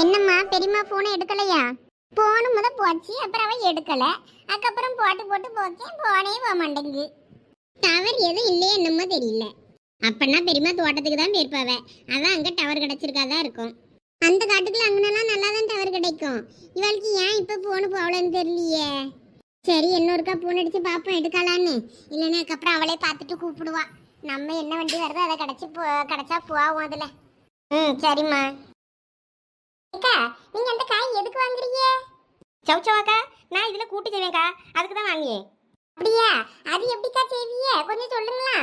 என்னம்மா பெரியம்மா போனை எடுக்கலையா? போன முத போச்சு அப்புறம் அவன் எடுக்கல. அதுக்கப்புறம் போட்டு போட்டு போக்கேன் போனே போக மாட்டேங்கு டவர் எதுவும் இல்லையே என்னமோ தெரியல. அப்பன்னா பெரியம்மா தோட்டத்துக்கு தான் போயிருப்பாவ. அதான் அங்க டவர் கிடைச்சிருக்காதான் இருக்கும். அந்த காட்டுக்குள்ள அங்கனெல்லாம் நல்லா தான் டவர் கிடைக்கும். இவளுக்கு ஏன் இப்ப போன போகலன்னு தெரியலையே? சரி இன்னொருக்கா போன் அடிச்சு பாப்போம் எடுக்கலான்னு. இல்லைன்னா அதுக்கப்புறம் அவளே பார்த்துட்டு கூப்பிடுவா. நம்ம என்ன வண்டி வருதோ அதை கிடைச்சி போ கிடைச்சா போவோம் அதுல. ம் சரிம்மா. அக்கா நீங்க அந்த காய் எதுக்கு வாங்குறீங்க? சவுச்சவாக்கா நான் இதில் கூட்டு செய்வேன்க்கா. அதுக்கு தான் வாங்கியேன் அப்படியா? அது எப்படிக்கா செய்வீங்க? கொஞ்சம் சொல்லுங்களா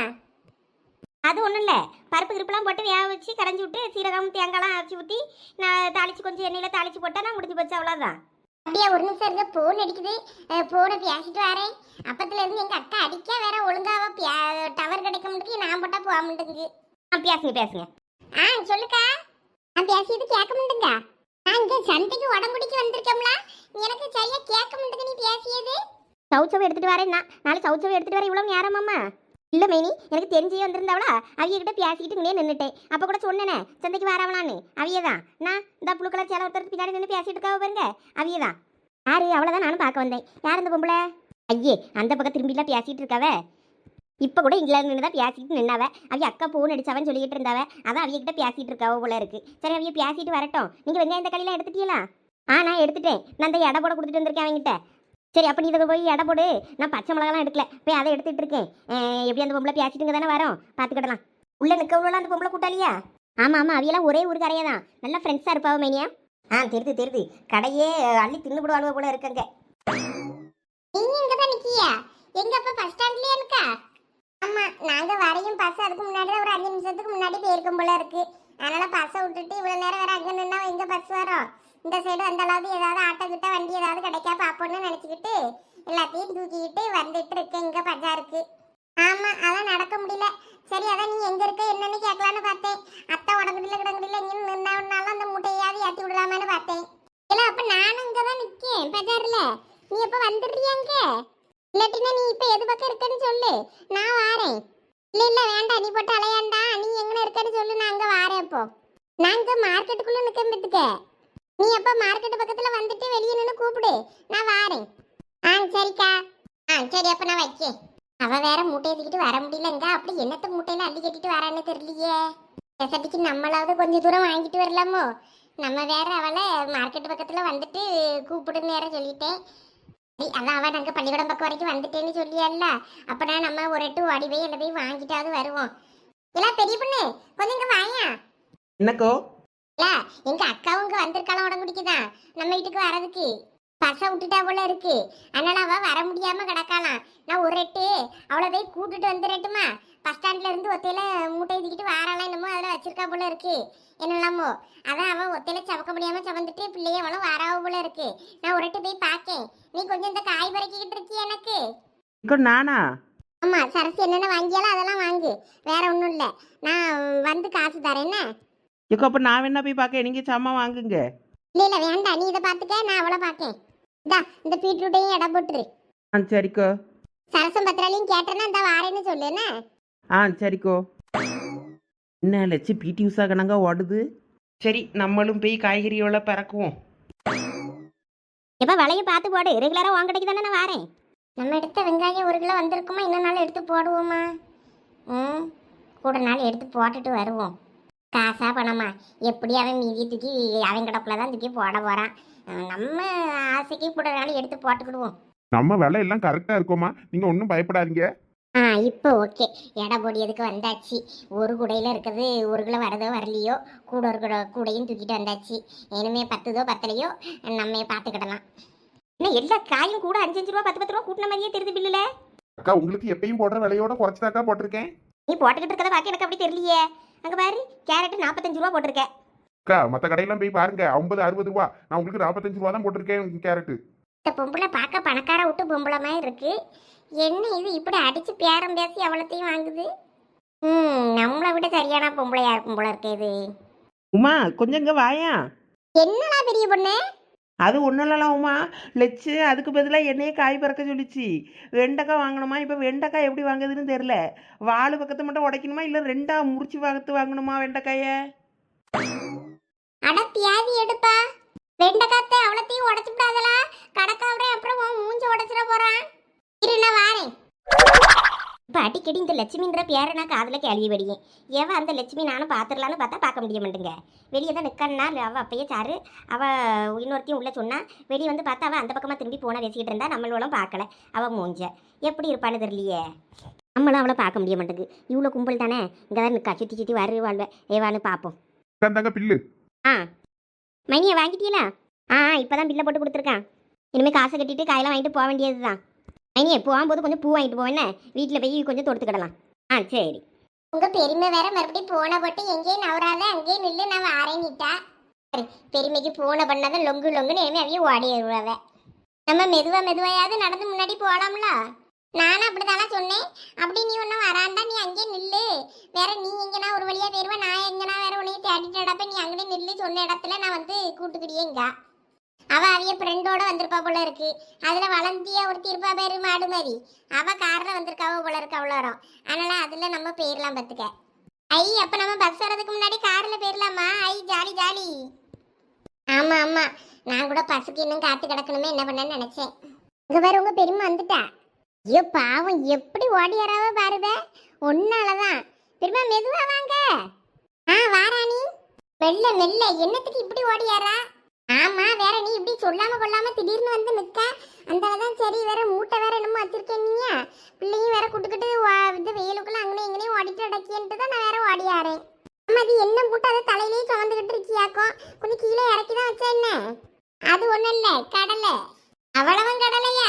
அது ஒன்றும் இல்லை. பருப்பு கிருப்பெல்லாம் போட்டு வேக வச்சு கரைஞ்சி விட்டு சீரகம் தேங்காய்லாம் அரைச்சி ஊற்றி நான் தாளிச்சு கொஞ்சம் எண்ணெயில் தாளிச்சு போட்டால் நான் முடிஞ்சு போச்சு அவ்வளோதான் அப்படியா ஒரு நிமிஷம் இருங்க. போன் அடிக்குது. போனை பேசிட்டு வரேன். அப்பத்துல இருந்து எங்க அக்கா அடிக்க வேற ஒழுங்காவ டவர் கிடைக்க முடியுது நான் போட்டா போக ஆ பேசுங்க பேசுங்க. ஆ சொல்லுக்கா. நான் பேசியது கேட்க மாட்டேங்க. நான் இங்க சந்தைக்கு உடம்புடிக்கு வந்திருக்கோம்ல. எனக்கு சரியா கேட்க மாட்டேங்குது நீ பேசியது. சவுச்சவை எடுத்துட்டு வரேன் நான் நாளை சவுச்சவை வர வரேன் நேரம் அம்மா இல்ல மேனி எனக்கு தெரிஞ்சே வந்திருந்தாவளா? அவிய கிட்ட பேசிக்கிட்டு இங்கே நின்றுட்டேன் அப்போ கூட சொன்னேனே சந்தைக்கு வரவளான்னு. அவியதான் நான் இந்த புழுக்களை சேல ஒருத்தர் பின்னாடி நின்று பேசிட்டு இருக்காவ பாருங்க. அவியதான் யாரு? அவ்வளவுதான் நானும் பார்க்க வந்தேன். யார் இந்த பொம்பளை? ஐயே அந்த பக்கம் திரும்பிலாம் பேசிட்டு இருக்காவ? இப்போ கூட இங்கிலாந்து நின்று தான் பேசிட்டு நின்னாவ. அவிய அக்கா போன் அடிச்சவன் சொல்லிக்கிட்டு இருந்தாவ. அதான் அவிய கிட்ட பேசிட்டு இருக்காவோ போல இருக்கு. சரி அவிய பேசிட்டு வரட்டும். நீங்கள் வெங்காயம் இந்த களியெல்லாம் எடுத்துட்டீங்களா? ஆ நான் எடுத்துட்டேன். நான் இந்த எடை போட கொடுத்துட்டு வந்திருக்கேன் அவங்ககிட்ட சரி அப்போ நீ இதை போய் எடை போடு. நான் பச்சை மிளகாலாம் எடுக்கல. போய் அதை எடுத்துட்டு இருக்கேன். எப்படி அந்த பொம்பளை பேசிட்டுங்க தானே வரோம்? பார்த்துக்கிடலாம் உள்ள நிற்க உள்ள அந்த பொம்பளை கூட்டாளியா? ஆமாம் ஆமாம் அவையெல்லாம் ஒரே ஊர் கரையா தான். நல்லா ஃப்ரெண்ட்ஸாக இருப்பாவ மேனியா. ஆ தெரிது தெரிது. கடையே அள்ளி தின்னுபிடுவாளுவ போல இருக்கங்க நீ இங்க தான் நிக்கியா? எங்க அப்பா பஸ் ஸ்டாண்ட்லயே இருக்கா பஸ் அதுக்கு முன்னாடி ஒரு அஞ்சு நிமிஷத்துக்கு முன்னாடி போயிருக்கும் போல இருக்கு. அதனால பஸ்ஸை விட்டுட்டு இவ்வளவு நேரம் வேற அங்க நின்னா எங்க பஸ் வரும்? இந்த சைடு அந்த அளவுக்கு ஏதாவது ஆட்டோ கிட்ட வண்டி ஏதாவது கிடைக்கா பாப்போம்னு நினைச்சுக்கிட்டு எல்லாத்தையும் தூக்கிக்கிட்டு வந்துட்டு இருக்கேன் இங்க பஜாருக்கு. ஆமா அதான் நடக்க முடியல. சரி அதான் நீ எங்க இருக்க என்னன்னு கேட்கலான்னு பார்த்தேன். அத்தை உடம்புல கிடங்குல இங்க நின்னாலும் அந்த முட்டையாவது ஏத்தி விடலாமான்னு பார்த்தேன். இல்ல அப்ப நானும் இங்க தான் நிக்கேன் பஜார்ல. நீ எப்ப வந்துடுறியாங்க இல்லாட்டினா நீ இப்ப எது பக்கம் இருக்கன்னு சொல்லு. நான் வாரேன். இல்ல இல்ல வேண்டாம். நீ போட்டு அலையாண்டா. நீ எங்க இருக்கன்னு சொல்லு. நான் அங்க வாரேன் இப்போ நான் இங்க மார்க்கெட்டுக்குள்ள நிக்க பத்துக்க. நீ அப்ப மார்க்கெட் பக்கத்துல வந்துட்டு வெளியே நின்னு கூப்பிடு. நான் வாரேன். ஆ சரிக்கா. ஆ சரி அப்ப நான் வைக்கேன். அவ வேற மூட்டையை தூக்கிட்டு வர முடியலங்க. அப்படி என்னத்த மூட்டையில அள்ளி கட்டிட்டு வரான்னு தெரியலையே. எசட்டிக்கு நம்மளாவது கொஞ்சம் தூரம் வாங்கிட்டு வரலாமோ? நம்ம வேற அவளை மார்க்கெட் பக்கத்துல வந்துட்டு கூப்பிடுன்னு வேற சொல்லிட்டேன். சரி, அதான் அவன் நாங்க பள்ளிக்கூடம் பக்கம் வரைக்கும் வந்துட்டேன்னு சொல்லியல்ல. அப்பனா நம்ம ஒரு எட்டு ஓடி போய் என்ன போய் வாங்கிட்டாவது வருவோம். இல்ல பெரிய பொண்ணு கொஞ்சம் இங்க வாயா. என்னக்கோ? இல்ல எங்க அக்காவும் இங்க வந்திருக்காளா உடம்புடிக்குதான் நம்ம வீட்டுக்கு வரதுக்கு பச விட்டுட்டா போல இருக்கு. அதனால அவ வர முடியாம கிடக்காளாம். நான் ஒரு எட்டு அவளை போய் கூட்டிட்டு வந்துடட்டுமா? பஸ் ஸ்டாண்ட்ல இருந்து ஒத்தையில மூட்டை தூக்கிட்டு வாராலாம் என்னமோ அதுல வச்சிருக்கா போல இருக்கு. என்னலாமோ அதான் அவன் ஒத்தையில சவக்க முடியாம சவந்துட்டு பிள்ளைய அவளும் வராவ போல இருக்கு. நான் ஒரு எட்டு போய் பார்க்கேன் நீ கொஞ்சம் இந்த காய் பறக்கிக்கிட்டு இருக்கிய எனக்கு? நானா? ஆமா சரசு என்னென்ன வாங்கியாலும் அதெல்லாம் வாங்கு. வேற ஒன்றும் இல்லை. நான் வந்து காசு தரேன் என்ன? இக்கோ அப்போ நான் வேணா போய் பார்க்க நீங்கள் சாமான் வாங்குங்க. இல்ல இல்ல வேண்டாம் நீ இதை பார்த்துக்க நான் அவளை பார்க்கேன் இந்தா இந்த பீட்ரூட்டையும் இடம் போட்டுரு. ஆ சரிக்கோ. சரசம் பத்திராலையும் கேட்டேன்னா இந்த வாரேன்னு சொல்லு என்ன? ஆ சரிக்கோ. என்ன லட்சு பிடி உஷா கணங்க ஓடுது? சரி நம்மளும் போய் காய்கறியோட பறக்குவோம். எப்போ விலையை பார்த்து போடு. ரெகுலராக வாங்கடைக்கு தானே நான் வரேன். நம்ம எடுத்த வெங்காயம் ஒரு கிலோ வந்திருக்குமா? இன்னும் நாள் எடுத்து போடுவோமா? ம் கூட நாள் எடுத்து போட்டுட்டு வருவோம். காசா பணமா? எப்படி அவன் மீதி தூக்கி அவன் கிடப்புல தான் தூக்கி போட போறான். அஹ் நம்ம ஆசைக்கு கூட நாள் எடுத்து போட்டுக்கிடுவோம். நம்ம விலை எல்லாம் கரெக்டா இருக்குமா? நீங்க ஒன்றும் பயப்படாதீங்க. ஆ இப்போ ஓகே. எடை பொடியதுக்கு வந்தாச்சு? ஒரு குடையில் இருக்கிறது ஒரு கிலோ வரதோ வரலையோ கூட ஒரு குட கூடையும் தூக்கிட்டு வந்தாச்சு. இனிமே பத்துதோ பத்தலையோ நம்ம பார்த்துக்கிடலாம். என்ன எல்லா காயும் கூட அஞ்சு அஞ்சு ரூபா பத்து பத்து ரூபா கூட்டின மாதிரியே தெரியுது பில்லுல. அக்கா உங்களுக்கு எப்பயும் போடுற விலையோட குறைச்சதாக்கா போட்டிருக்கேன். நீ போட்டுக்கிட்டு இருக்கத பார்க்க எனக்கு அப்படி தெரியலையே. அங்கே பாரு கேரட் நாற்பத்தஞ்சு ரூபா போட்டிருக்கேன். அக்கா மற்ற கடையெல்லாம் போய் பாருங்க ஐம்பது அறுபது ரூபா. நான் உங்களுக்கு நாற்பத்தஞ்சு ரூபா தான் போட்டிருக்கேன் கேரட்டு. இந்த பொம்பளை பார்க்க பணக்கார விட்டு பொம்பளை மாதிரி இருக்கு. என்ன இது இப்படி அடிச்சு பேரம் பேசி அவ்வளோத்தையும் வாங்குது? ம் நம்மளை விட சரியான பொம்பளையா இருக்கும் போல இருக்கு இது? உமா கொஞ்சம் இங்கே வாயா. என்னடா பெரிய பொண்ணு? அது ஒன்றும் இல்லலாம் உமா. லட்சு அதுக்கு பதிலாக என்னையே காய் பறக்க சொல்லிச்சு. வெண்டைக்காய் வாங்கணுமா? இப்போ வெண்டைக்காய் எப்படி வாங்குதுன்னு தெரில வாழு பக்கத்தை மட்டும் உடைக்கணுமா? இல்லை ரெண்டா முறிச்சு பக்கத்து வாங்கணுமா வெண்டைக்காயை? அட பியாதி எடுப்பா. வெண்டைக்காத்த அவ்வளோத்தையும் உடச்சு விடாதலா கடக்காவரே அப்புறம் உன் மூஞ்ச உடச்சிட போறான். இரு நான் வாரேன். இப்போ அடிக்கடி இந்த லட்சுமின்ற பேரை நான் காதில் கேள்வி வடியேன் ஏவ அந்த லட்சுமி நானும் பார்த்துடலான்னு பார்த்தா பார்க்க முடிய மாட்டேங்க வெளியே தான் நிற்கன்னா அவள் அப்பயே சாரு. அவள் இன்னொருத்தையும் உள்ளே சொன்னா வெளியே வந்து பார்த்தா அவள் அந்த பக்கமாக திரும்பி போன பேசிக்கிட்டு இருந்தா நம்மளும் பார்க்கல. அவள் மூஞ்ச. எப்படி இருப்பான்னு தெரியலையே. நம்மளும் அவளை பார்க்க முடிய மாட்டேங்குது. இவ்வளோ கும்பல் தானே? இங்கே தான் நிற்கா சுற்றி சுற்றி வரு வாழ்வே ஏவான்னு பார்ப்போம். பில்லு. ஆ. மைனியை வாங்கிட்டீங்களா? ஆ இப்போ தான் பில்லை போட்டு கொடுத்துருக்கான். இனிமேல் காசை கட்டிட்டு காயெல்லாம் வாங்கிட்டு போக வேண்டியது தான் மைனியே போகும்போது கொஞ்சம் பூ வாங்கிட்டு போவேன்னே வீட்டில் போய் கொஞ்சம் தொடுத்துக்கிடலாம் ஆ சரி. உங்க பெருமை வேற மறுபடியும் போன போட்டு எங்கேயும் நவராத அங்கேயும் நில்லு நான் வாரேன்னிட்டா சரி, பெருமைக்கு போன பண்ணாதான் லொங்கு லொங்குன்னு இனிமே அவையும் ஓடி வருவாவ. நம்ம மெதுவா மெதுவாயாவது நடந்து முன்னாடி போலாம்ல? நானும் அப்படிதானே சொன்னேன். அப்படி நீ ஒன்றும் வராண்டா நீ அங்கேயே நில்லு. வேற நீ எங்கேனா ஒரு வழியா போயிடுவ நான் எங்கேனா வேற உனையை தேடிட்டு நடப்ப நீ அங்கனே நில்லு சொன்ன இடத்துல நான் வந்து கூட்டுக்கிடியேங்க அவ அவிய ஃப்ரெண்டோட வந்திருப்பா போல இருக்கு. அதுல வளர்ந்தியா ஒரு திருப்பா பேரு மாடு மாதிரி அவ கார்ல வந்திருக்காவோ போல இருக்கு அவ்வளோ வரும் அதனால அதுல நம்ம போயிடலாம் பார்த்துக்க ஐ அப்ப நம்ம பஸ் வர்றதுக்கு முன்னாடி கார்ல போயிடலாமா ஐ ஜாலி ஜாலி. ஆமா ஆமா. நான் கூட பஸ்ஸுக்கு இன்னும் காத்து கிடக்கணுமே என்ன பண்ணேன்னு நினைச்சேன். இங்க பேர் உங்க பெருமை வந்துட்டா. ஐயோ பாவம் எப்படி ஓடி வராவ ஒன்னாலதான். திரும்ப மெதுவா வாங்க. ஆ வாராணி மெல்ல மெல்ல. என்னத்துக்கு இப்படி ஓடியாரா? ஆமா வேற நீ இப்படி சொல்லாம கொள்ளாம திடீர்னு வந்து நிக்க. அந்தாலதான் சரி வேற மூட்டை வேற என்னமோ வச்சிருக்கேன் நீங்க பிள்ளையும் வேற குட்டுக்கிட்டு இது வெயிலுக்குள்ள அங்கனே இங்கனையும் ஓடிட்டு அடக்கின்ட்டு தான் நான் வேற ஓடியாரேன். ஆமா அது என்ன மூட்டை? அதை தலையிலேயே சுமந்துக்கிட்டு இருக்கியாக்கோ? கொஞ்சம் கீழே இறக்கி தான் வச்சா என்ன? அது ஒண்ணும் இல்ல கடலை. அவ்வளவும் கடலையா?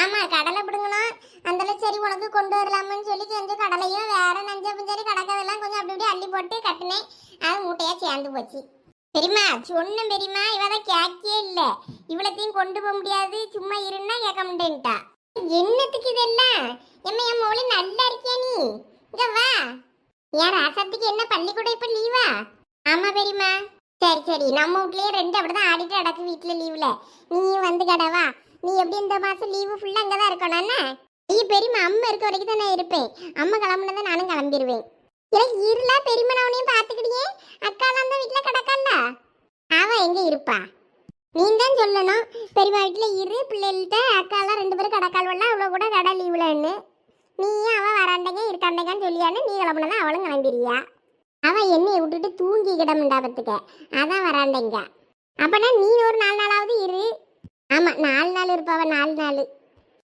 ஆமா கடலை பிடுங்கணும். அந்தல சரி உனக்கு கொண்டு வரலாமான்னு சொல்லி கொஞ்சம் கடலையும் வேற நஞ்ச புஞ்சரி கடக்கதெல்லாம் கொஞ்சம் அப்படி இப்படி அள்ளி போட்டு கட்டினேன். அது மூட்டையா சேர்ந்து போச்சு. பெரியமா சொன்ன பெரியம்மா இவதான் கேக்கே இல்லை. இவ்வளத்தையும் கொண்டு போக முடியாது. சும்மா இருன்னா கேட்க முடியன்ட்டா என்னத்துக்கு இதெல்லாம்? எம்மா என் மோளி நல்லா இருக்கியா நீ? இங்க வா. என் ராசத்துக்கு என்ன பள்ளிக்கூடம் இப்ப லீவா ஆமா பெரியம்மா. சரி சரி. நம்ம வீட்லயே ரெண்டு அப்படிதான் ஆடிட்டு அடக்கு வீட்டுல லீவ்ல நீயும் வந்து கடவா நீ எப்படி இந்த மாசம் லீவு ஃபுல்லா அங்கதான் இருக்கணும் என்ன? நீ பெரியம்மா அம்மா இருக்க வரைக்கும் தான் நான் இருப்பேன். அம்மா கிளம்புனதான் நானும் கிளம்பிடுவேன் எனக்கு இருளா பெரியம்மா நான் உன்னையும் பாத்துக்கிட்டியே அக்காலாம் தான் வீட்டுல கிடக்கல்ல அவ எங்க இருப்பா? நீ தான் சொல்லணும். பெரியம்மா வீட்டுல இரு பிள்ளைகள்கிட்ட அக்காலாம் ரெண்டு பேரும் கடக்கால்வல்ல அவ்வளோ கூட கடை லீவுலன்னு நீயும் அவள் வராண்டங்க இருக்காண்டங்கன்னு சொல்லியான்னு நீ கிளம்புனதான் அவளும் கிளம்பிருவா அவன் என்னையை விட்டுட்டு தூங்கி கிடமுண்டாபத்துக்க அதான் வராண்டங்க. அப்பனா நீ ஒரு நாலு நாளாவது இரு. ஆமாம் நாலு நாள் இருப்பாவ நாலு நாள்.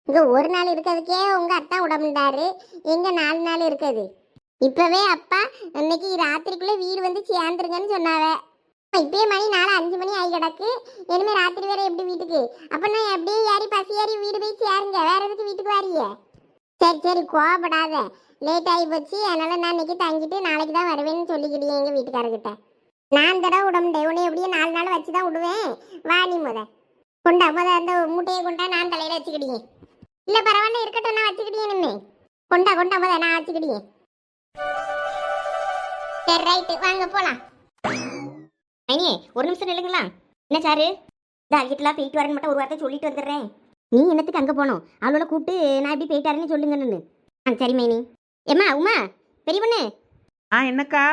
இங்கே ஒரு நாள் இருக்கிறதுக்கே உங்கள் அத்தா உடம்புண்டாரு. எங்கே நாலு நாள் இருக்குது? இப்போவே அப்பா இன்னைக்கு ராத்திரிக்குள்ளே வீடு வந்து சேர்ந்துருங்கன்னு சொன்னாவே. இப்பயே மணி நாலு அஞ்சு மணி ஆகி கிடக்கு. இனிமே ராத்திரி வேற எப்படி வீட்டுக்கு? அப்போ நான் எப்படியே ஏறி பசி ஏறி வீடு போய் சேருங்க. வேற எதுக்கு வீட்டுக்கு வாரியே சரி சரி கோவப்படாத. லேட் ஆகி போச்சு. அதனால நான் இன்னைக்கு தங்கிட்டு நாளைக்கு தான் வருவேன்னு சொல்லிக்கிட்டேன் எங்கள் வீட்டுக்காரர்கிட்ட. நான் தடவை விட முடியாது உன்னை எப்படியும் நாலு நாள் வச்சு தான் விடுவேன் வாணி முத. கொண்டா முத அந்த மூட்டையை கொண்டா நான் தலையில வச்சுக்கிட்டீங்க இல்ல பரவாயில்ல இருக்கட்டும் நான் வச்சுக்கிட்டீங்க இனிமே. கொண்டா கொண்டா முத நான் வச்சுக்கிட்டீங்க சரி ரைட்டு வாங்க போலாம். மைனியே ஒரு நிமிஷம் நில்லுங்களா? என்ன சாரு? இந்த அங்கிட்டலாம் போயிட்டு வரேன்னு மட்டும் ஒரு வார்த்தை சொல்லிட்டு வந்துடுறேன். நீ என்னத்துக்கு அங்கே போகணும் அவளோட கூப்பிட்டு நான் எப்படி போயிட்டாருன்னு சொல்லுங்கன்னு ஆ சரி மைனி ஏம்மா உமா பெரிய பொண்ணு. ஆ என்னக்கா?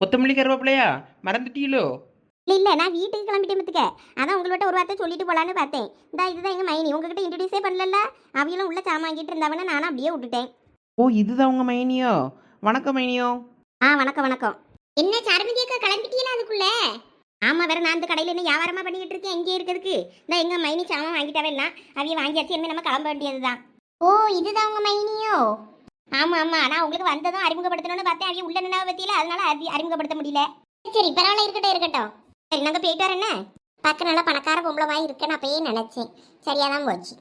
கொத்தமல்லி கருவேப்பிலையா? மறந்துட்டீங்களோ? இல்லை இல்லை நான் வீட்டுக்கு கிளம்பிட்டேன் பார்த்துக்க அதான் உங்கள்கிட்ட ஒரு வார்த்தை சொல்லிட்டு போகலான்னு பார்த்தேன். இந்த இதுதான் எங்கள் மைனி. உங்ககிட்ட இன்ட்ரடியூஸே பண்ணல அவங்களும் உள்ள சாமான் வாங்கிட்டு இருந்தவன நானும் அப்படியே விட்டுட்டேன். ஓ இதுதான் உங்க மைனியோ? வணக்கம் மைனியோ. ஆ வணக்கம் வணக்கம். என்ன சரமதி அக்கா கிளம்பிட்டீங்களா அதுக்குள்ள? ஆமாம் வேற நான் இந்த கடையில் என்ன வியாபாரமாக பண்ணிக்கிட்டு இருக்கேன் எங்கே இருக்கிறதுக்கு. இந்த எங்கள் மைனி சாமான் வாங்கிட்டாவேன்னா அவைய வாங்கியாச்சு என்ன நம்ம கிளம்ப வேண்டியது தான் ஓ இதுதான் உங்க மைனியோ? ஆமாம் ஆமாம் நான் உங்களுக்கு வந்ததும் அறிமுகப்படுத்தணும்னு பார்த்தேன். அவைய உள்ள நின்னாவை பற்றியில அதனால அது அறிமுகப்படுத்த முடியல. சரி பரவாயில்ல இருக்கட்டும் இருக்கட்டும். சரி நாங்கள் போயிட்டு வரேன் என்ன? பார்க்க நல்ல பணக்கார பொம்பளை மாதிரி இருக்கேன்னு அப்பயே நினைச்சேன். சரியாதான் போச்சு.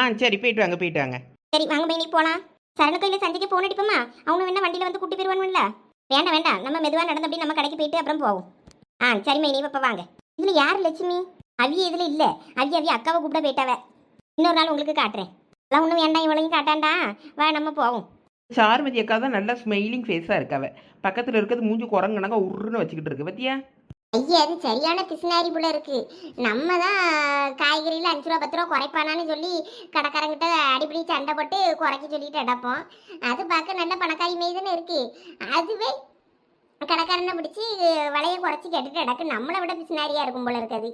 ஆ சரி போயிட்டு வாங்க போயிட்டு வாங்க. சரி வாங்க மைனி போகலாம் சரண கோயில சந்தைக்கு போன் அடிப்போமா? அவங்க வேணா வண்டியில் வந்து கூட்டி போயிடுவானுல்ல வேண்டாம் வேண்டாம். நம்ம மெதுவாக நடந்து அப்படியே நம்ம கடைக்கு போயிட்டு அப்புறம் போவோம். ஆ சரி மைனி இப்போ வாங்க. இதில் யார் லட்சுமி? அவிய இதில் இல்லை. அவிய அவிய அக்காவை கூப்பிட போயிட்டாவ. இன்னொரு நாள் உங்களுக்கு காட்டுறேன். அதெல்லாம் ஒன்றும் வேண்டாம் இவளையும் காட்டாண்டா. வா நம்ம போவோம். சாருமதி அக்கா தான் நல்லா ஸ்மைலிங் ஃபேஸாக இருக்காவ பக்கத்தில் இருக்கிறது மூஞ்சி குரங்குனாங்க உருன்னு வச்சுக்கிட்டு இருக்கு. பத்தியா? ஐயா அது சரியான பிசினாரி போல இருக்கு. நம்ம தான் காய்கறியில் அஞ்சு ரூபா பத்து ரூபா குறைப்பானான்னு சொல்லி கடைக்காரங்கிட்ட அடிப்படி சண்டை போட்டு குறைக்க சொல்லிட்டு அடப்போம் அது பார்க்க நல்ல பணக்காரி மாரி தானே இருக்கு. அதுவே கடைக்காரனை பிடிச்சி விலையை குறைச்சி கேட்டுட்டு கிடக்கு நம்மளை விட பிசினாரியா இருக்கும் போல இருக்காது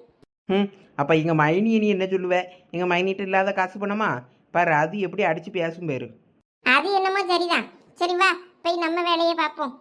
ம் அப்போ எங்கள் மைனியை நீ என்ன சொல்லுவ? எங்கள் மைனிட்டு இல்லாத காசு பணமா பாரு அது எப்படி அடித்து பேசும் பேரு. அது என்னமோ சரிதான். சரி வா போய் நம்ம வேலையை பார்ப்போம்.